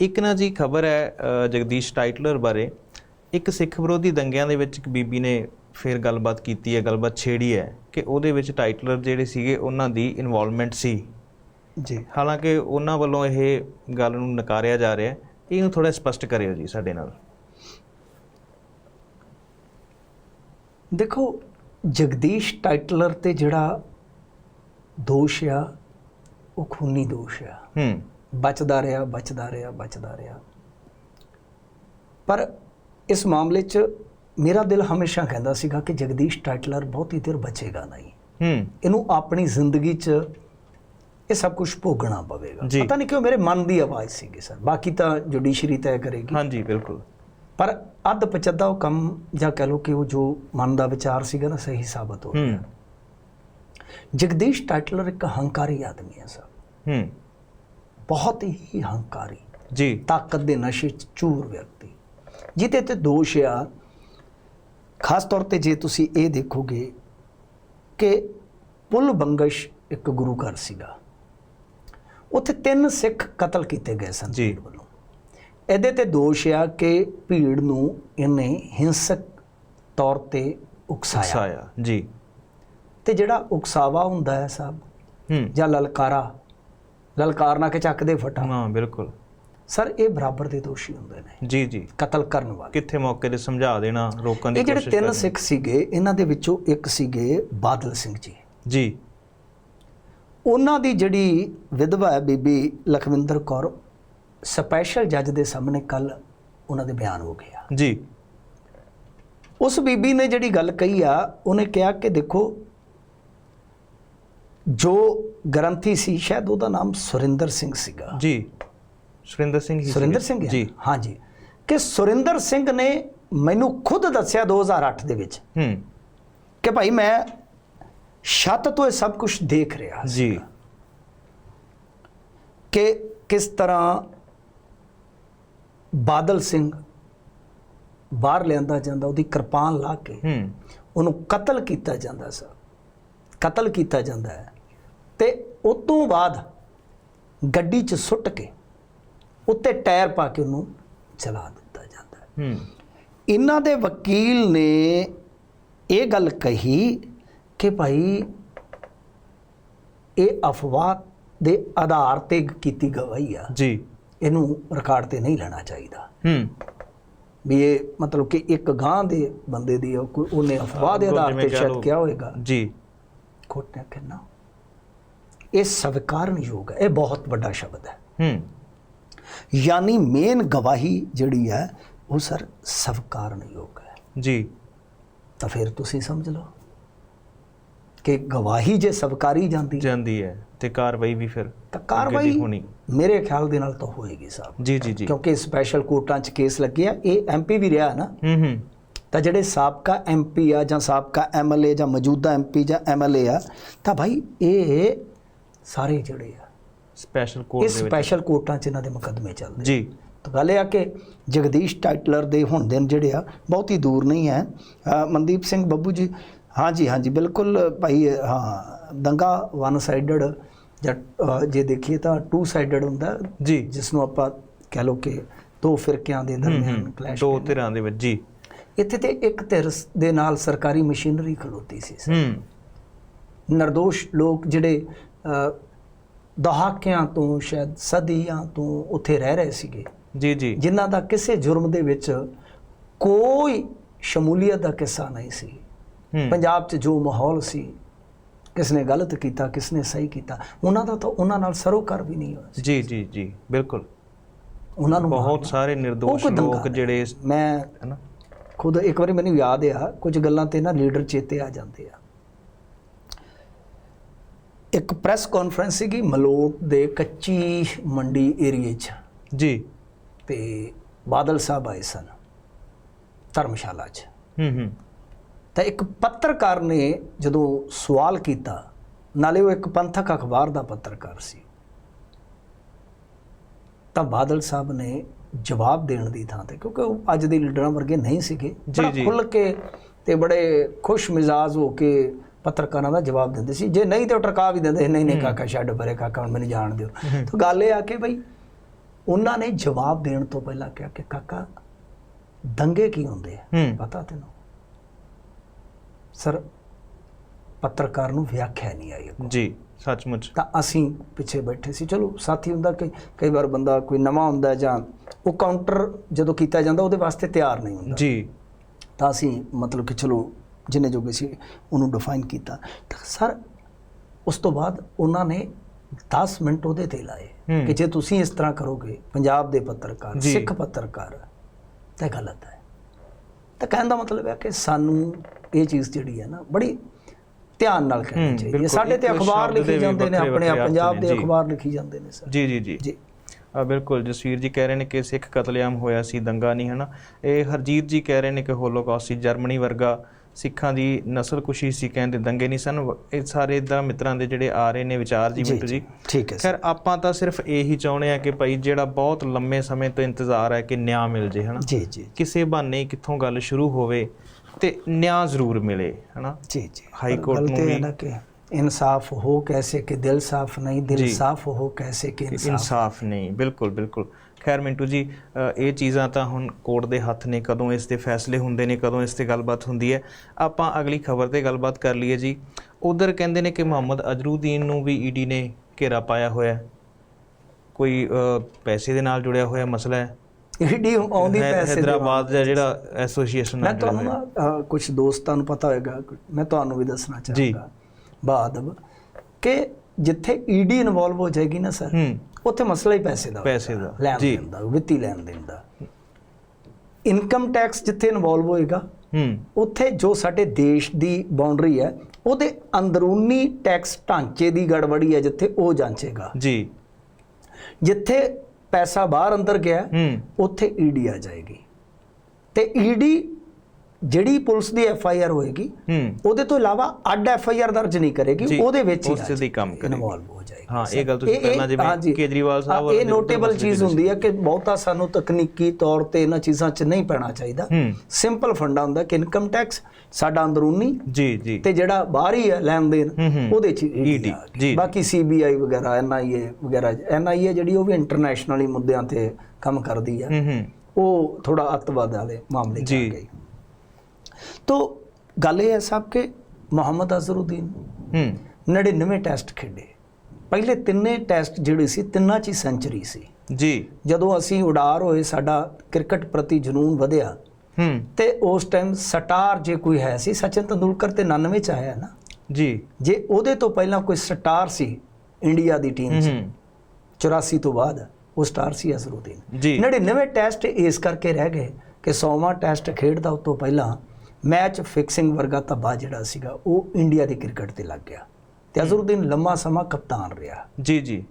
ਇੱਕ ਨਾ ਜੀ ਖਬਰ ਹੈ ਜਗਦੀਸ਼ ਟਾਈਟਲਰ ਬਾਰੇ। ਇੱਕ ਸਿੱਖ ਵਿਰੋਧੀ ਦੰਗਿਆਂ ਦੇ ਵਿੱਚ ਇੱਕ ਬੀਬੀ ਨੇ ਫਿਰ ਗੱਲਬਾਤ ਕੀਤੀ ਹੈ ਗੱਲਬਾਤ ਛੇੜੀ ਹੈ ਕਿ ਉਹਦੇ ਵਿੱਚ ਟਾਈਟਲਰ ਜਿਹੜੇ ਸੀਗੇ ਉਹਨਾਂ ਦੀ ਇਨਵੋਲਵਮੈਂਟ ਸੀ। ਜੀ। ਹਾਲਾਂਕਿ ਉਹਨਾਂ ਵੱਲੋਂ ਇਹ ਗੱਲ ਨੂੰ ਨਕਾਰਿਆ ਜਾ ਰਿਹਾ ਹੈ। ਇਹਨੂੰ ਥੋੜਾ ਸਪਸ਼ਟ ਕਰਿਓ ਜੀ ਸਾਡੇ ਨਾਲ। ਦੇਖੋ ਜਗਦੀਸ਼ ਟਾਈਟਲਰ ਤੇ ਜਿਹੜਾ ਦੋਸ਼ ਆ ਉਹ ਖੂਨੀ ਦੋਸ਼ ਆ। ਹੂੰ। ਬਚਦਾ ਰਿਹਾ ਬਚਦਾ ਰਿਹਾ ਬਚਦਾ ਰਿਹਾ। ਪਰ ਇਸ ਮਾਮਲੇ 'ਚ ਮੇਰਾ ਦਿਲ ਹਮੇਸ਼ਾ ਕਹਿੰਦਾ ਸੀਗਾ ਕਿ ਜਗਦੀਸ਼ ਟਾਈਟਲਰ ਬਹੁਤੀ ਦੇਰ ਬਚੇਗਾ ਨਹੀਂ। ਹੂੰ। ਇਹਨੂੰ ਆਪਣੀ ਜ਼ਿੰਦਗੀ 'ਚ ਇਹ ਸਭ ਕੁਝ ਭੋਗਣਾ ਪਵੇਗਾ। ਪਤਾ ਨਹੀਂ ਕਿਉਂ ਮੇਰੇ ਮਨ ਦੀ ਆਵਾਜ਼ ਸੀਗੀ ਸਰ। ਬਾਕੀ ਤਾਂ ਜੁਡੀਸ਼ਰੀ ਤੈਅ ਕਰੇਗੀ। ਹਾਂਜੀ ਬਿਲਕੁਲ। ਪਰ ਅੱਧ ਪਚੱਦਾ ਉਹ ਕੰਮ ਜਾਂ ਕਹ ਲਓ ਕਿ ਉਹ ਜੋ ਮਨ ਦਾ ਵਿਚਾਰ ਸੀਗਾ ਨਾ ਸਹੀ ਸਾਬਤ ਹੋ ਹੂੰ। ਜਗਦੀਸ਼ ਟਾਈਟਲਰ ਇੱਕ ਹੰਕਾਰੀ ਆਦਮੀ ਹੈ ਸਰ। ਹੂੰ। ਬਹੁਤ ਹੀ ਹੰਕਾਰੀ ਜੀ। ਤਾਕਤ ਦੇ ਨਸ਼ੇ 'ਚ ਚੂਰ ਵਿਅਕਤੀ। ਜਿਹਦੇ ਤੇ ਦੋਸ਼ ਆ ਖਾਸ ਤੌਰ ਤੇ ਜੇ ਤੁਸੀਂ ਇਹ ਦੇਖੋਗੇ ਕਿ ਪੁੱਲ ਬੰਗਸ਼ ਇੱਕ ਗੁਰੂ ਘਰ ਸੀਗਾ। ਉੱਥੇ ਤਿੰਨ ਸਿੱਖ ਕਤਲ ਕੀਤੇ ਗਏ ਸਨ ਜੀ। ਵੱਲੋਂ। ਇਹਦੇ ਤੇ ਦੋਸ਼ ਆ ਕਿ ਭੀੜ ਨੂੰ ਇਹਨੇ ਹਿੰਸਕ ਤੌਰ ਤੇ ਉਕਸਾਇਆ। ਸਾਇਆ ਜੀ। ਤੇ ਜਿਹੜਾ ਉਕਸਾਵਾ ਹੁੰਦਾ ਹੈ ਸਾਹਿਬ ਜਾਂ ਲਲਕਾਰਾ ਲਲਕਾਰਨਾ ਕੇ ਚੱਕਦੇ ਫਟਾ। ਹਾਂ ਬਿਲਕੁਲ। ਸਰ ਇਹ ਬਰਾਬਰ ਦੇ ਦੋਸ਼ੀ ਹੁੰਦੇ ਨੇ। ਜੀ ਜੀ। ਕਤਲ ਕਰਨ ਵਾਲੇ। ਕਿੱਥੇ ਮੌਕੇ ਤੇ ਸਮਝਾ ਦੇਣਾ ਰੋਕਣ ਦੀ ਇਹ ਜਿਹੜੇ ਕੋਸ਼ਿਸ਼ ਤਿੰਨ। ਸਿੱਖ ਸੀਗੇ ਇਹਨਾਂ ਦੇ ਵਿੱਚੋਂ ਇੱਕ ਸੀਗੇ ਬਾਦਲ ਸਿੰਘ ਜੀ। ਜੀ। ਉਹਨਾਂ ਦੀ ਜਿਹੜੀ ਵਿਧਵਾ ਹੈ ਬੀਬੀ ਲਖਵਿੰਦਰ ਕੌਰ ਸਪੈਸ਼ਲ ਜੱਜ ਦੇ ਸਾਹਮਣੇ ਕੱਲ ਉਹਨਾਂ ਦੇ ਬਿਆਨ ਹੋ ਗਿਆ ਜੀ। ਉਸ ਬੀਬੀ ਨੇ ਜਿਹੜੀ ਗੱਲ ਕਹੀ ਆ ਉਹਨੇ ਕਿਹਾ ਕਿ ਦੇਖੋ ਜੋ ਗ੍ਰੰਥੀ ਸੀ ਸ਼ਾਇਦ ਉਹਦਾ ਨਾਮ ਸੁਰਿੰਦਰ ਸਿੰਘ ਸੀਗਾ। ਜੀ। ਸੁਰਿੰਦਰ ਸਿੰਘ ਹੀ ਸੁਰਿੰਦਰ। ਸਿੰਘ ਹੈ? ਜੀ। ਹਾਂਜੀ ਕਿ ਸੁਰਿੰਦਰ ਸਿੰਘ ਨੇ ਮੈਨੂੰ ਖੁਦ ਦੱਸਿਆ 2008 ਦੇ ਵਿੱਚ ਹੂੰ। ਕਿ ਭਾਈ ਮੈਂ ਛੱਤ ਤੋਂ ਇਹ ਸਭ ਕੁਝ ਦੇਖ ਰਿਹਾ ਜੀ। ਕਿ ਕਿਸ ਤਰ੍ਹਾਂ ਬਾਦਲ ਸਿੰਘ ਬਾਹਰ ਲਿਆਂਦਾ ਜਾਂਦਾ ਉਹਦੀ ਕਿਰਪਾਨ ਲਾ ਕੇ ਹੂੰ। ਉਹਨੂੰ ਕਤਲ ਕੀਤਾ ਜਾਂਦਾ ਸੀ। ਕਤਲ ਕੀਤਾ ਜਾਂਦਾ ਹੈ। ਤੇ ਉਸ ਤੋਂ ਬਾਅਦ ਗੱਡੀ 'ਚ ਸੁੱਟ ਕੇ ਉੱਤੇ ਟਾਇਰ ਪਾ ਕੇ ਉਹਨੂੰ ਚਲਾ ਦਿੱਤਾ ਜਾਂਦਾ ਹੈ। ਇਹਨਾਂ ਦੇ ਵਕੀਲ ਨੇ ਇਹ ਗੱਲ ਕਹੀ ਕਿ ਭਾਈ ਇਹ ਅਫਵਾਹ ਦੇ ਆਧਾਰ ਤੇ ਕੀਤੀ ਗਵਾਹੀ ਆ। ਜੀ। ਇਹਨੂੰ ਰਿਕਾਰਡ ਤੇ ਨਹੀਂ ਲੈਣਾ ਚਾਹੀਦਾ। ਹੂੰ। ਵੀ ਇਹ ਮਤਲਬ ਕਿ ਇੱਕ ਗਾਂ ਦੇ ਬੰਦੇ ਦੀ ਉਹਨੇ ਅਫਵਾਹ ਦੇ ਆਧਾਰ ਤੇ ਸ਼ਾਇਦ। ਕਿਹਾ ਹੋਵੇਗਾ ਜੀ। ਕੋਟ ਨੇ ਕਹਿਣਾ ਇਹ ਸਵੀਕਾਰਨਯੋਗ ਹੈ ਇਹ ਬਹੁਤ ਵੱਡਾ ਸ਼ਬਦ ਹੈ। ਹੂੰ। ਯਾਨੀ ਮੇਨ ਗਵਾਹੀ ਜਿਹੜੀ ਹੈ ਉਹ ਸਰ ਸਵੀਕਾਰਨਯੋਗ ਹੈ। ਜੀ। ਤਾਂ ਫਿਰ ਤੁਸੀਂ ਸਮਝ ਲਓ ਕਿ ਗਵਾਹੀ ਜੇ ਸਵਕਾਰੀ ਜਾਂਦੀ ਜਾਂਦੀ ਹੈ ਤੇ ਕਾਰਵਾਈ ਵੀ ਫਿਰ ਤਾਂ ਕਾਰਵਾਈ ਹੋਣੀ। ਮੇਰੇ ਖਿਆਲ ਦੇ ਨਾਲ ਤਾਂ ਹੋਏਗੀ ਸਾਹਿਬ। ਜੀ ਜੀ ਜੀ। ਕਿਉਂਕਿ ਸਪੈਸ਼ਲ ਕੋਰਟਾਂ 'ਚ ਕੇਸ ਲੱਗਿਆ ਇਹ ਐਮਪੀ ਵੀ ਰਿਹਾ ਨਾ। ਹੂੰ ਹੂੰ। ਤਾਂ ਜਿਹੜੇ ਸਾਬਕਾ ਐਮਪੀ ਆ ਜਾਂ ਸਾਬਕਾ ਐਮਐਲਏ ਜਾਂ ਮੌਜੂਦਾ ਐਮਪੀ ਜਾਂ ਐਮਐਲਏ ਆ ਤਾਂ ਭਾਈ ਇਹ ਸਾਰੇ ਜਿਹੜੇ ਆ ਸਪੈਸ਼ਲ ਕੋਰਟ ਦੇ ਵਿੱਚ। ਸਪੈਸ਼ਲ ਕੋਰਟਾਂ 'ਚ ਇਹਨਾਂ ਦੇ ਮੁਕੱਦਮੇ ਚੱਲਦੇ ਜੀ। ਤਾਂ ਗੱਲ ਇਹ ਆ ਕਿ ਜਗਦੀਸ਼ ਟਾਈਟਲਰ ਦੇ ਹੁਣ ਦਿਨ ਜਿਹੜੇ ਆ ਬਹੁਤ ਹੀ ਦੂਰ ਨਹੀਂ ਹੈ। ਮਨਦੀਪ ਸਿੰਘ ਬੱਬੂ ਜੀ ਹਾਂਜੀ ਹਾਂਜੀ ਬਿਲਕੁਲ ਭਾਈ ਹਾਂ ਦੰਗਾ ਵਨ ਸਾਈਡਡ ਜਾਂ ਦੇਖੀਏ ਤਾਂ ਟੂ ਸਾਈਡਡ ਹੁੰਦਾ ਜੀ। ਜਿਸ ਨੂੰ ਆਪਾਂ ਕਹਿ ਲਓ ਕਿ ਦੋ ਫਿਰਕਿਆਂ ਦੇ ਦਰਮਿਆਨ ਕਲੈਸ਼ ਦੋ ਧਿਰਾਂ ਦੇ ਵਿੱਚ ਜੀ। ਇੱਥੇ ਤੇ ਇੱਕ ਧਿਰ ਦੇ ਨਾਲ ਸਰਕਾਰੀ ਮਸ਼ੀਨਰੀ ਖਲੋਤੀ ਸੀ ਹੂੰ। ਨਿਰਦੋਸ਼ ਲੋਕ ਜਿਹੜੇ ਦਹਾਕਿਆਂ ਤੋਂ ਸ਼ਾਇਦ ਸਦੀਆਂ ਤੋਂ ਉੱਥੇ ਰਹਿ ਰਹੇ ਸੀਗੇ। ਜੀ ਜੀ। ਜਿਨ੍ਹਾਂ ਦਾ ਕਿਸੇ ਜੁਰਮ ਦੇ ਵਿੱਚ ਕੋਈ ਸ਼ਮੂਲੀਅਤ ਦਾ ਕਿੱਸਾ ਨਹੀਂ ਸੀ। ਪੰਜਾਬ 'ਚ ਜੋ ਮਾਹੌਲ ਸੀ ਕਿਸ ਨੇ ਗਲਤ ਕੀਤਾ ਕਿਸ ਨੇ ਸਹੀ ਕੀਤਾ ਉਹਨਾਂ ਦਾ ਤਾਂ ਉਹਨਾਂ ਨਾਲ ਸਰੋਕਾਰ ਵੀ ਨਹੀਂ ਹੋਇਆ ਜੀ ਜੀ ਜੀ ਬਿਲਕੁਲ। ਉਹਨਾਂ ਨੂੰ ਬਹੁਤ। ਸਾਰੇ નિર્ਦੋਸ਼ ਦੰਗਾ ਲੋਕ। ਜਿਹੜੇ ਮੈਂ ਹੈ ਨਾ? ਖੁਦ ਇੱਕ ਵਾਰੀ ਮੈਨੂੰ ਯਾਦ ਆ ਕੁਝ ਗੱਲਾਂ ਤੇ ਨਾ ਲੀਡਰ ਚੇਤੇ ਆ ਜਾਂਦੇ ਆ। ਇੱਕ ਪ੍ਰੈਸ ਕਾਨਫਰੰਸ ਸੀਗੀ ਮਲੋਟ ਦੇ ਕੱਚੀ ਮੰਡੀ ਏਰੀਏ 'ਚ। ਜੀ। ਤੇ ਬਾਦਲ ਸਾਹਿਬ ਆਏ ਸਨ ਧਰਮਸ਼ਾਲਾ 'ਚ। ਹੂੰ ਹੂੰ। ਤਾਂ ਇੱਕ ਪੱਤਰਕਾਰ ਨੇ ਜਦੋਂ ਸਵਾਲ ਕੀਤਾ ਨਾਲੇ ਉਹ ਇੱਕ ਪੰਥਕ ਅਖਬਾਰ ਦਾ ਪੱਤਰਕਾਰ ਸੀ। ਤਾਂ ਬਾਦਲ ਸਾਹਿਬ ਨੇ ਜਵਾਬ ਦੇਣ ਦੀ ਥਾਂ ਤੇ ਕਿਉਂਕਿ ਉਹ ਅੱਜ ਦੇ ਲੀਡਰਾਂ ਵਰਗੇ ਨਹੀਂ ਸੀਗੇ। ਜੀ, ਬੜਾ। ਖੁੱਲ ਕੇ ਤੇ ਬੜੇ ਖੁਸ਼ ਮਿਜ਼ਾਜ ਹੋ ਕੇ ਪੱਤਰਕਾਰਾਂ ਦਾ ਜਵਾਬ ਦਿੰਦੇ ਸੀ। ਜੇ ਨਹੀਂ ਤੇ ਉਹ ਟਰਕਾ ਵੀ ਦਿੰਦੇ ਨਹੀਂ ਨਹੀਂ ਕਾਕਾ ਛੱਡ ਪਰੇ ਕਾਕਾ ਹੁਣ ਮੈਨੂੰ ਜਾਣ ਦਿਓ। ਤਾਂ ਗੱਲ ਇਹ ਆ ਕਿ ਬਈ ਉਹਨਾਂ ਨੇ ਜਵਾਬ ਦੇਣ ਤੋਂ ਪਹਿਲਾਂ ਕਿਹਾ ਕਿ ਕਾਕਾ ਦੰਗੇ ਕੀ ਹੁੰਦੇ ਆ? ਪਤਾ ਤੈਨੂੰ? ਸਰ ਪੱਤਰਕਾਰ ਨੂੰ ਵਿਆਖਿਆ ਨਹੀਂ ਆਈ। ਜੀ ਸੱਚਮੁੱਚ ਤਾਂ ਅਸੀਂ ਪਿੱਛੇ ਬੈਠੇ ਸੀ ਚਲੋ ਸਾਥੀ ਹੁੰਦਾ ਕਿ ਕਈ ਵਾਰ ਬੰਦਾ ਕੋਈ ਨਵਾਂ ਹੁੰਦਾ ਜਾਂ ਉਹ ਕਾਊਂਟਰ ਜਦੋਂ ਕੀਤਾ ਜਾਂਦਾ ਉਹਦੇ ਵਾਸਤੇ ਤਿਆਰ ਨਹੀਂ ਹੁੰਦਾ ਜੀ ਤਾਂ ਅਸੀਂ ਮਤਲਬ ਕਿ ਚਲੋ ਜਿੰਨੇ ਜੋਗੇ ਸੀ ਉਹਨੂੰ ਡਿਫਾਈਨ ਕੀਤਾ ਤਾਂ ਸਰ ਉਸ ਤੋਂ ਬਾਅਦ ਉਹਨਾਂ ਨੇ 10 ਮਿੰਟ ਉਹਦੇ ਤੇ ਲਾਏ। ਕਿ ਜੇ ਤੁਸੀਂ ਇਸ ਤਰ੍ਹਾਂ ਕਰੋਗੇ ਪੰਜਾਬ ਦੇ ਪੱਤਰਕਾਰ। ਸਿੱਖ ਪੱਤਰਕਾਰ ਤਾਂ ਗਲਤ ਹੈ ਤਾਂ ਕਹਿਣ ਦਾ ਮਤਲਬ ਹੈ ਕਿ ਸਾਨੂੰ ਇਹ ਚੀਜ਼ ਜਿਹੜੀ ਹੈ ਨਾ ਬੜੀ ਧਿਆਨ ਨਾਲ ਕਰਨੀ ਚਾਹੀਦੀ। ਸਾਡੇ ਤੇ ਅਖਬਾਰ ਲਿਖੀ ਜਾਂਦੇ ਨੇ ਆਪਣੇ ਪੰਜਾਬ ਦੇ। ਅਖਬਾਰ ਲਿਖੀ ਜਾਂਦੇ ਨੇ ਸਰ। ਜੀ ਜੀ ਜੀ। ਆ ਬਿਲਕੁਲ ਜਸਵੀਰ ਜੀ ਕਹਿ ਰਹੇ ਨੇ ਕਿ ਸਿੱਖ ਕਤਲੇਆਮ ਹੋਇਆ ਸੀ ਦੰਗਾ ਨਹੀਂ ਹਨਾ? ਇਹ ਹਰਜੀਤ ਜੀ ਕਹਿ ਰਹੇ ਨੇ ਕਿ ਹੋਲੋਕਾਸਟ ਸੀ ਜਰਮਨੀ ਵਰਗਾ ਸਿੱਖਾਂ ਦੀ ਨਸਲਕੁਸ਼ੀ ਸੀ ਕਹਿੰਦੇ ਦੰਗੇ ਨਹੀਂ ਸਨ। ਇਹ ਸਾਰੇ ਇਦਾਂ ਮਿੱਤਰਾਂ ਦੇ ਜਿਹੜੇ ਆ ਰਹੇ ਨੇ ਵਿਚਾਰ ਜੀ ਮਿੰਟੂ ਜੀ। ਠੀਕ ਹੈ ਸਰ। ਖੈਰ ਆਪਾਂ ਤਾਂ ਸਿਰਫ ਇਹੀ ਚਾਹੁੰਦੇ ਆ ਕਿ ਭਾਈ ਜਿਹੜਾ ਬਹੁਤ ਲੰਮੇ ਸਮੇਂ ਤੋਂ ਇੰਤਜ਼ਾਰ ਹੈ ਕਿ ਨਿਆਂ ਮਿਲ ਜੇ ਹਨਾ? ਜੀ ਜੀ। ਕਿਸੇ ਬਹਾਨੇ ਕਿੱਥੋਂ ਗੱਲ ਸ਼ੁਰੂ ਹੋਵੇ ਤੇ ਨਿਆਂ ਜ਼ਰੂਰ ਮਿਲੇ ਹਨਾ? ਜੀ ਜੀ। ਹਾਈ ਕੋਰਟ ਨੂੰ ਵੀ ਇਨਸਾਫ ਹੋ ਕੈਸੇ ਕਿ ਦਿਲ ਸਾਫ਼ ਨਹੀਂ ਦਿਲ ਸਾਫ਼ ਹੋ ਕੈਸੇ ਕਿ ਇਨਸਾਫ? ਨਹੀਂ ਬਿਲਕੁਲ ਬਿਲਕੁਲ। ਖੈਰ ਮਿੰਟੂ ਜੀ ਇਹ ਚੀਜ਼ਾਂ ਤਾਂ ਹੁਣ ਕੋਰਟ ਦੇ ਹੱਥ ਨੇ ਕਦੋਂ ਇਸ ਦੇ ਫੈਸਲੇ ਹੁੰਦੇ ਨੇ ਕਦੋਂ ਇਸ ਤੇ ਗੱਲਬਾਤ ਹੁੰਦੀ ਹੈ। ਆਪਾਂ ਅਗਲੀ ਖਬਰ ਤੇ ਗੱਲਬਾਤ ਕਰ ਲਈਏ ਜੀ। ਉਧਰ ਕਹਿੰਦੇ ਨੇ ਕਿ ਮੁਹੰਮਦ ਅਜਰੂਦੀਨ ਨੂੰ ਵੀ ਈਡੀ ਨੇ ਘੇਰਾ ਪਾਇਆ ਹੋਇਆ। ਕੋਈ ਪੈਸੇ ਦੇ ਨਾਲ ਜੁੜਿਆ ਹੋਇਆ ਮਸਲਾ ਹੈ? ਈਡੀ ਆਉਂਦੀ ਪੈਸੇ ਹੈਦਰਾਬਾਦ ਦਾ ਜਿਹੜਾ ਐਸੋਸੀਏਸ਼ਨ ਮੈਂ ਤੁਹਾਨੂੰ ਕੁਝ ਦੋਸਤਾਂ ਨੂੰ ਪਤਾ ਹੋਏਗਾ। ਮੈਂ ਤੁਹਾਨੂੰ ਵੀ ਦੱਸਣਾ। ਚਾਹਾਂਗਾ। ਬਾਦਬ ਕਿ ਜਿੱਥੇ ਈਡੀ ਇਨਵੋਲਵ ਹੋ ਜਾਏਗੀ ਨਾ ਸਰ ਉੱਥੇ ਮਸਲਾ ਹੀ ਪੈਸੇ ਦਾ ਪੈਸੇ ਦਾ, ਲੈਣ। ਦੇਣ ਦਾ ਵਿੱਤੀ ਲੈਣ ਦੇਣ ਦਾ। ਇਨਕਮ ਟੈਕਸ ਜਿੱਥੇ ਇਨਵੋਲਵ ਹੋਏਗਾ ਉੱਥੇ ਜੋ ਸਾਡੇ ਦੇਸ਼ ਦੀ ਬਾਉਂਡਰੀ ਹੈ ਉਹਦੇ ਅੰਦਰੂਨੀ ਟੈਕਸ ਢਾਂਚੇ ਦੀ ਗੜਬੜੀ ਹੈ ਜਿੱਥੇ ਉਹ ਜਾਂਚੇਗਾ। ਜੀ। ਜਿੱਥੇ ਪੈਸਾ ਬਾਹਰ ਅੰਦਰ ਗਿਆ ਉੱਥੇ ਈਡੀ ਆ ਜਾਏਗੀ। ਤੇ ਈਡੀ ਜਿਹੜੀ ਪੁਲਿਸ ਦੀ ਐਫ ਆਈ ਆਰ ਹੋਏਗੀ ਉਹਦੇ ਤੋਂ ਇਲਾਵਾ ਅੱਡ ਐਫ ਆਈ ਆਰ ਦਰਜ ਨਹੀਂ ਕਰੇਗੀ ਉਹਦੇ ਵਿੱਚ ਹੀ ਉਸ ਤੇ ਦੀ ਕੰਮ ਕਰੇਗੀ। ਇਨਵੋਲਵ ਹੋ ਹਾਂ, ਇਹ ਗੱਲ ਤੁਸੀਂ ਪਹਿਲਾਂ ਜਿਵੇਂ। ਕੇਜਰੀਵਾਲ ਸਾਹਿਬ ਇਹ ਨੋਟੇਬਲ ਚੀਜ਼ ਹੁੰਦੀ ਹੈ ਕਿ ਬਹੁਤਾ ਸਾਨੂੰ ਤਕਨੀਕੀ ਤੌਰ ਤੇ ਇਹਨਾਂ ਚੀਜ਼ਾਂ 'ਚ ਨਹੀਂ ਪੈਣਾ ਚਾਹੀਦਾ ਸਿੰਪਲ ਫੰਡਾ ਹੁੰਦਾ ਕਿ ਇਨਕਮ ਟੈਕਸ ਸਾਡਾ ਅੰਦਰੂਨੀ ਜੀ ਜੀ ਤੇ ਜਿਹੜਾ ਬਾਹਰੀ ਹੈ ਲੈਣ ਦੇਣ। ਉਹਦੇ ਚ ਗਈ। ਜੀ। ਬਾਕੀ ਸੀਬੀਆਈ ਵਗੈਰਾ ਐਨਆਈਏ ਵਗੈਰਾ ਐਨਆਈਏ ਜਿਹੜੀ ਉਹ ਵੀ ਇੰਟਰਨੈਸ਼ਨਲੀ ਮੁੱਦਿਆਂ ਤੇ ਕੰਮ ਕਰਦੀ ਹੈ ਉਹ ਥੋੜਾ ਅੱਤਵਾਦ ਵਾਲੇ ਮਾਮਲੇ ਚ ਆ। ਗਈ ਤੋ ਗੱਲ ਇਹ ਹੈ ਸਾਹਿਬ ਕਿ ਮੁਹੰਮਦ ਅਜ਼ਹਰੁਦੀਨ ਹੂੰ 99 ਟੈਸਟ ਖੇਡੇ ਪਹਿਲੇ ਤਿੰਨੇ ਟੈਸਟ ਜਿਹੜੇ ਸੀ ਤਿੰਨਾਂ ਚ ਹੀ ਸੈਂਚਰੀ ਸੀ। ਜੀ। ਜਦੋਂ ਅਸੀਂ ਉਡਾਰ ਹੋਏ ਸਾਡਾ ਕ੍ਰਿਕਟ ਪ੍ਰਤੀ ਜਨੂਨ ਵਧਿਆ ਹੂੰ। ਤੇ ਉਸ ਟਾਈਮ ਸਟਾਰ ਜੇ ਕੋਈ ਹੈ ਸੀ ਸਚਿਨ ਤੰਦੂਲਕਰ ਤੇ 99 ਚ ਆਇਆ ਨਾ। ਜੀ। ਜੇ ਉਹਦੇ ਤੋਂ ਪਹਿਲਾਂ ਕੋਈ ਸਟਾਰ ਸੀ ਇੰਡੀਆ ਦੀ ਟੀਮ 'ਚ ਹੂੰ 84 ਤੋਂ ਬਾਅਦ ਉਹ ਸਟਾਰ ਸੀ ਅਜ਼ਹਰੁਦੀਨ ਜੀ। 99 ਟੈਸਟ ਇਸ ਕਰਕੇ ਰਹਿ ਗਏ ਕਿ 100ਵਾਂ ਟੈਸਟ ਖੇਡਦਾ ਉਸ ਤੋਂ ਪਹਿਲਾਂ ਮੈਚ ਫਿਕਸਿੰਗ ਵਰਗਾ ਧੱਬਾ ਜਿਹੜਾ ਸੀਗਾ ਉਹ ਇੰਡੀਆ ਦੀ ਕ੍ਰਿਕਟ ਤੇ ਲੱਗ ਗਿਆ। ਤੇ ਅਜ਼ਹਰੁਦੀਨ ਲੰਮਾ ਸਮਾਂ ਕਪਤਾਨ ਰਿਹਾ। ਜੀ ਜੀ।